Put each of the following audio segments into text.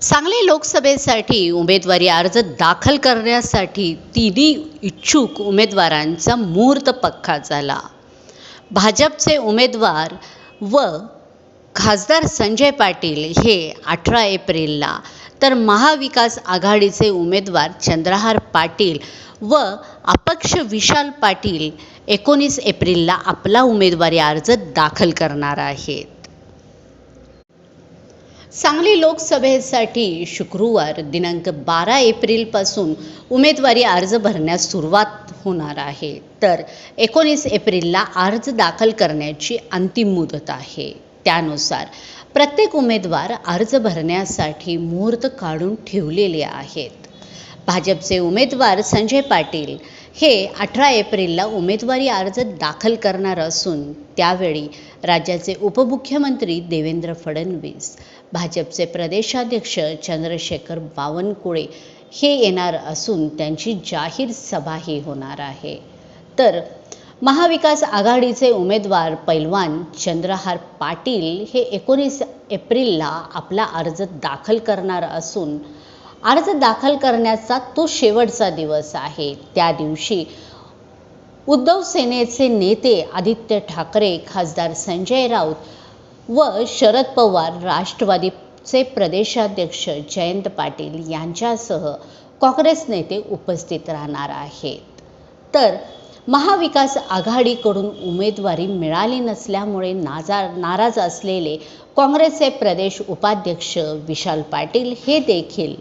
सांगली लोकसभेसाठी उमेदवारी अर्ज दाखल करण्यासाठी तिन्ही इच्छुक उमेदवारांचा मुहूर्त पक्का झाला. भाजपचे उमेदवार व खासदार संजय पाटील हे अठरा एप्रिलला तर महाविकास आघाडीचे उमेदवार चंद्रहार पाटील व अपक्ष विशाल पाटील एकोणीस एप्रिलला आपला उमेदवारी अर्ज दाखल करणार आहेत. सांगली लोकसभेसाठी शुक्रवार दिनांक बारा एप्रिलपासून उमेदवारी अर्ज भरण्यास सुरुवात होणार आहे. तर एकोणीस एप्रिलला अर्ज दाखल करण्याची अंतिम मुदत आहे. त्यानुसार प्रत्येक उमेदवार अर्ज भरण्यासाठी मुहूर्त काढून ठेवलेले आहेत. भाजपचे उमेदवार संजय पाटील हे अठरा एप्रिलला उमेदवारी अर्ज दाखल करणार असून त्यावेळी राज्याचे उपमुख्यमंत्री देवेंद्र फडणवीस भाजपचे प्रदेशाध्यक्ष चंद्रशेखर बावनकुळे हे येणार असून त्यांची जाहीर सभाही होणार आहे. तर महाविकास आघाडीचे उमेदवार पैलवान चंद्रहार पाटील हे एकोणीस एप्रिलला आपला अर्ज दाखल करणार असून अर्ज दाखल करण्याचा तो शेवटचा दिवस आहे. त्या दिवशी उद्धव सेनेचे नेते आदित्य ठाकरे खासदार संजय राऊत व शरद पवार राष्ट्रवादीचे प्रदेशाध्यक्ष जयंत पाटील यांच्यासह काँग्रेस नेते उपस्थित राहणार आहेत. तर महाविकास आघाडीकडून उमेदवारी मिळाली नसल्यामुळे नाजा नाराज असलेले काँग्रेसचे प्रदेश उपाध्यक्ष विशाल पाटील हे देखील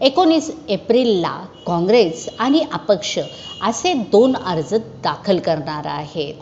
एकोणीस एप्रिलला काँग्रेस आणि अपक्ष असे दोन अर्ज दाखल करणार आहेत.